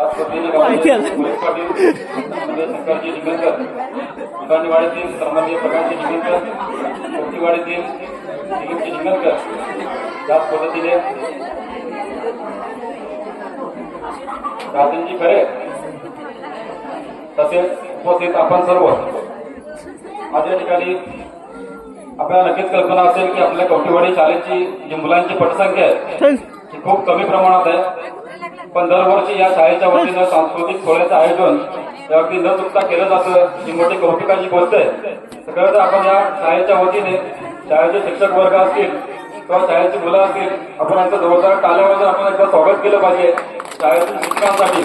शंकरजी निगलकर उदानीवाडीतील सन्माननीय प्रकाशजी निगलकर कोटीवाडीतील दिलीपजी निगलकर त्याच पद्धतीने राजनजी खरे तसेच उपस्थित आपण सर्व आज ठिकाणी आपल्याला नक्कीच कल्पना असेल की आपल्या कवटीवाडी शाळेची जी मुलांची पटसंख्या आहे ती खूप कमी प्रमाणात आहे पण दरवर्षी या शाळेच्या वतीनं सांस्कृतिक सोहळ्याचं आयोजन अगदी न चुकता केलं जातं. ही मोठी कौतुकाची गोष्ट आहे. खरं तर आपण या शाळेच्या वतीने शाळेचे शिक्षक वर्ग असतील किंवा शाळेची मुलं असतील आपण यांचं जोरदार टाळ्यावर आपण एकदा स्वागत केलं पाहिजे शाळेतील शिक्षकांसाठी.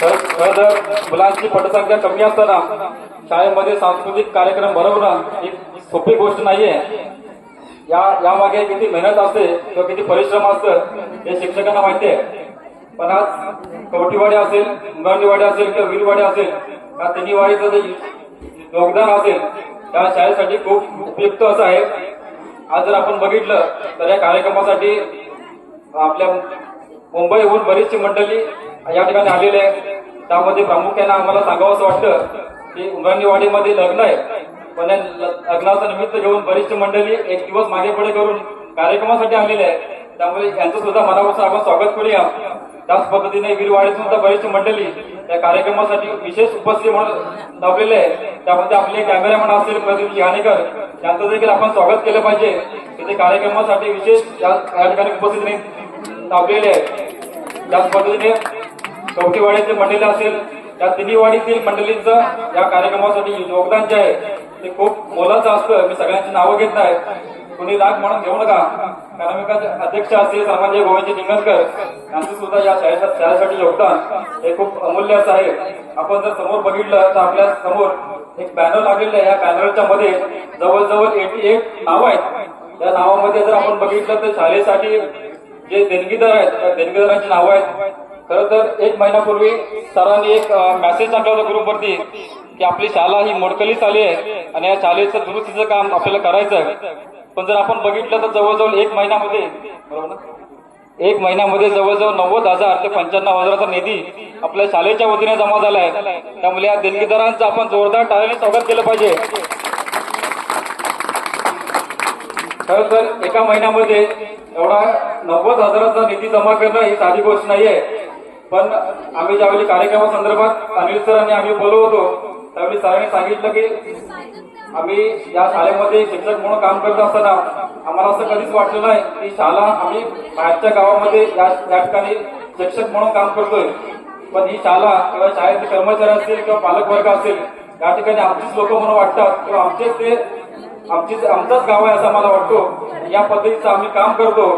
तर खरं तर मुलांची पटसंख्या कमी असताना शाळेमध्ये सांस्कृतिक कार्यक्रम भरवणं ही सोपी गोष्ट नाहीये. या यामागे किती मेहनत असते किंवा किती परिश्रम असतं हे शिक्षकांना माहिती आहे. पण आज कवटीवाडी असेल उमरणीवाडी असेल किंवा वीरवाडी असेल या तिन्हीवाडीचं जे योगदान असेल त्या शाळेसाठी खूप उपयुक्त असं आहे. आज जर आपण बघितलं तर या कार्यक्रमासाठी आपल्या मुंबईहून बरीचशी मंडळी या ठिकाणी आलेली आहे. त्यामध्ये प्रामुख्याने आम्हाला सांगावं असं वाटतं की उमरणीवाडीमध्ये लग्न आहे. लग्नाचं निमित्त घेऊन बरीचशी मंडळी एक दिवस मागे पुढे करून कार्यक्रमासाठी आलेले आहे त्यामुळे यांचं सुद्धा मनापासून आपण स्वागत करूया. त्याच पद्धतीने वीरवाडीतून सुद्धा बरीचशी मंडळी त्या कार्यक्रमासाठी विशेष उपस्थित म्हणून लावलेले आहे त्यामध्ये आपले कॅमेरामॅन असतील प्रदीप घाणेकर यांचं देखील आपण स्वागत केलं पाहिजे. की ते कार्यक्रमासाठी विशेष या या ठिकाणी उपस्थितीने लावलेले आहे त्याच पद्धतीने कवठीवाडीचे मंडळी असेल त्या तिन्ही वाडीतील मंडळींचं या कार्यक्रमासाठी योगदान जे आहे ते खूप मोलाचं असतं मी सगळ्यांची नावं घेत नाही. कुणी राग म्हणून घेऊ नका. कारण मी काय अध्यक्ष असतील सर्वांचे गोविंद निंगणकर यांचं सुद्धा या शाळेच्या शाळेसाठी योगदान. हे खूप अमूल्य असं आहे. आपण जर समोर बघितलं तर आपल्यासमोर एक बॅनर लागलेलं आहे. या बॅनरच्या मध्ये जवळजवळ एटी एट नावं आहेत. या नावामध्ये जर आपण बघितलं तर शाळेसाठी जे देणगीदार आहेत त्या देणगीदारांची नावं आहेत. खरं तर एक महिन्यापूर्वी सरांनी एक मेसेज टाकला होता ग्रुपवरती की आपली शाळा ही मोडकलीच आली आहे आणि या शाळेचं दुरुस्तीचं काम आपल्याला करायचं आहे. पण जर आपण बघितलं तर जवळजवळ एक महिन्यामध्ये बरोबर ना? एक महिन्यामध्ये जवळजवळ नव्वद हजार ते पंच्याण्णव हजाराचा निधी आपल्या शाळेच्या वतीने जमा झाला आहे. त्यामुळे या देणगीदारांचं आपण जोरदार टाळ्याने स्वागत केलं पाहिजे. खर तर एका महिन्यामध्ये एवढा नव्वद हजाराचा निधी जमा करणं ही साधी गोष्ट नाहीये. पण आम्ही ज्यावेळी कार्यक्रमासंदर्भात अनिल सरांनी आम्ही बोललो होतो त्यावेळी सरांनी सांगितलं की आम्ही या शाळेमध्ये शिक्षक म्हणून काम करत असताना आम्हाला असं कधीच वाटलं नाही की शाळा आम्ही बाहेरच्या गावामध्ये या या ठिकाणी शिक्षक म्हणून काम करतोय. पण ही शाळा किंवा शाळेचे कर्मचारी असतील किंवा पालक वर्ग असेल या ठिकाणी आमचीच लोक म्हणून वाटतात किंवा आमचेच ते आमचीच आमचाच गाव आहे असं मला वाटतो. या पद्धतीचं आम्ही काम करतो.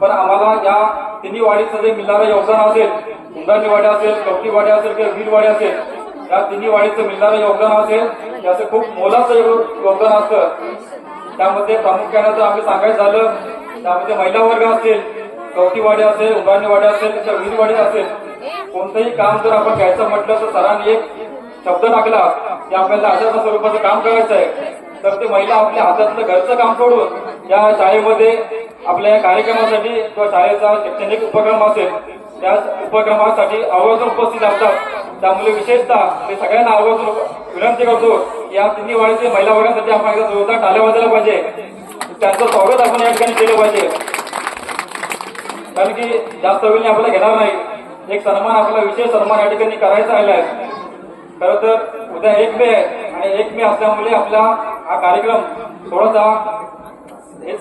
पण आम्हाला या तिन्ही वाडीचं जे मिळणारं योगदान असेल उंदाणी असेल कवटी वाड्या असेल किंवा वीरवाडी असेल या तिन्ही वाडीचं मिळणारं योगदान असेल याचं खूप मोलाचं योगदान असतं. त्यामध्ये प्रामुख्याने जर आम्ही सांगायचं झालं त्यामध्ये महिला वर्ग असेल कवटीवाडी असेल उभारणीवाडी असेल किंवा वीरवाडी असेल कोणतंही काम जर आपण घ्यायचं म्हटलं तर सरांनी एक शब्द टाकला की आपल्याला अशा स्वरूपाचं काम करायचं आहे. तर ते महिला आपल्या हातातलं घरचं काम सोडून या शाळेमध्ये आपल्या या कार्यक्रमासाठी किंवा शाळेचा शैक्षणिक उपक्रम असेल त्या उपक्रमासाठी आवर्जून उपस्थित असतात. त्यामुळे विशेषतः मी सगळ्यांना आवर्जून विनंती करतो या तिन्ही वाडीचे महिला वर्गासाठी आपण एकदा जोरदार टाळ्या वाजायला पाहिजे. त्यांचं स्वागत आपण या ठिकाणी केलं पाहिजे. कारण की जास्त वेळ आपल्याला घेणार नाही. एक सन्मान आपला विशेष सन्मान या ठिकाणी करायचा आलेला आहे खरं तर उद्या एक मे आहे आणि एक मे असल्यामुळे आपला हा कार्यक्रम थोडासा हे,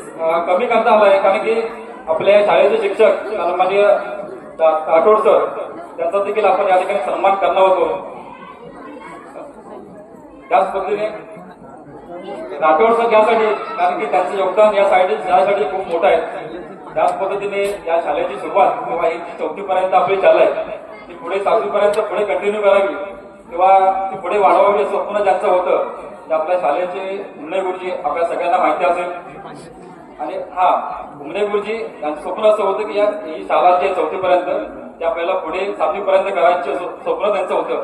कमी करता आलाय. कारण की आपल्या शाळेचे शिक्षक सन्माननीय राठोड सर त्यांचा देखील आपण या ठिकाणी सन्मान करणार होतो. त्याच पद्धतीने राठोड सर यासाठी कारण की त्यांचं योगदान या साईड शाळेसाठी खूप मोठं आहे. त्याच पद्धतीने या शाळेची सुरुवात किंवा ही जी चौथी पर्यंत आपली शाळा आहे ती पुढे सातवी पर्यंत पुढे कंटिन्यू करावी किंवा ती पुढे वाढवावी असं स्वप्न ज्यांचं होतं ते आपल्या शाळेचे उमने गुरुजी आपल्या सगळ्यांना माहिती असेल. आणि हा उमने गुरुजी स्वप्न असं होतं की या ही शाळा जी आहे चौथी पर्यंत ते आपल्याला पुढे सातवी पर्यंत करायचे स्व- स्वप्न त्यांचं होतं.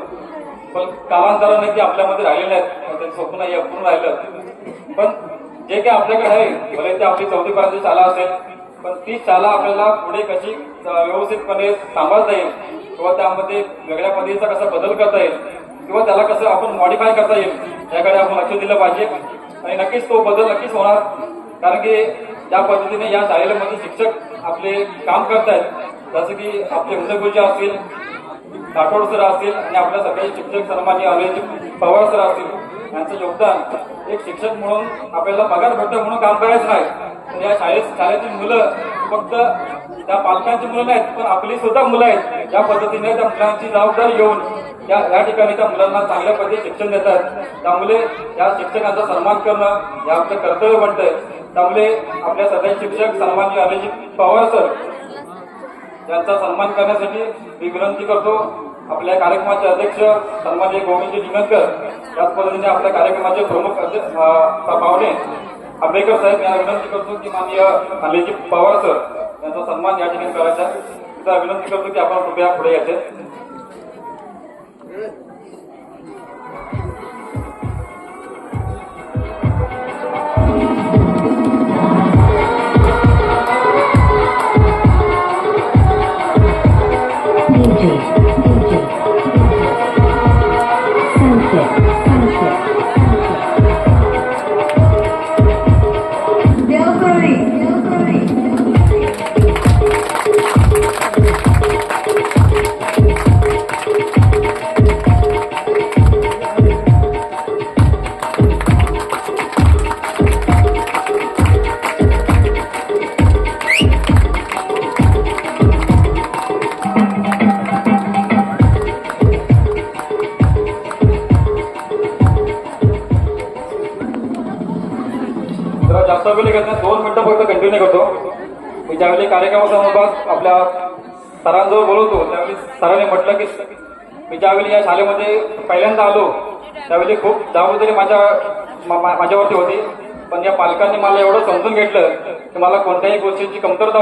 पण कालांतराने ते आपल्यामध्ये राहिलेले आहेत. पण स्वप्न हे अपूर्ण राहिलं. पण जे काही आपल्याकडे आहे भले ते आपली चौथी पर्यंत शाळा असेल पण ती शाळा आपल्याला पुढे कशी व्यवस्थितपणे सांभाळता येईल किंवा त्यामध्ये वेगळ्या पद्धतीचा कसा बदल करता येईल किंवा त्याला कसं आपण मॉडिफाय करता येईल याकडे आपण लक्ष दिलं पाहिजे. आणि नक्कीच तो बदल नक्कीच होणार. कारण की ज्या पद्धतीने या शाळेमध्ये शिक्षक आपले काम करतायत जसं की आपले हुंदगुरुजी असतील राठोड सर असतील आणि आपल्या सगळे शिक्षक सन्मान्य अनिल पवार सर असतील यांचं योगदान एक शिक्षक म्हणून आपल्याला पगार भेटतं म्हणून काम करायचं नाही. या शाळेत शाळेतील मुलं फक्त त्या पालकांची मुलं नाहीत पण आपली सुद्धा मुलं आहेत. या पद्धतीने त्या मुलांची जबाबदारी घेऊन या या ठिकाणी त्या मुलांना चांगल्या पद्धतीने शिक्षण देतात त्यामुळे या शिक्षकांचा सन्मान करणं हे आपलं कर्तव्य बनतंय. त्यामुळे आपल्या सगळे शिक्षक सन्मान्य अभिजित पवार सर यांचा सन्मान करण्यासाठी मी विनंती करतो आपल्या कार्यक्रमाचे अध्यक्ष सन्मान्य गोविंदजी निगनकर त्याच पद्धतीने आपल्या कार्यक्रमाचे प्रमुख अध्यक्ष अं, पाहुणे आंबेडकर साहेब यांना विनंती करतो की माननीय अभिजित पवार सर यांचा सन्मान या ठिकाणी करायचा आहे. विनंती करतो की आपण कृपया पुढे यायचे मिनिटं करतो. मी ज्यावेळी कार्यक्रमासंदर्भात आपल्या सरांजवळ बोलवतो त्यावेळी सरांनी म्हटलं की मी ज्यावेळी या शाळेमध्ये पहिल्यांदा आलो त्यावेळी खूप जबाबदारी माझ्या मा- माझ्यावरती होती. पण या पालकांनी मला एवढं समजून घेतलं की मला कोणत्याही गोष्टीची कमतरता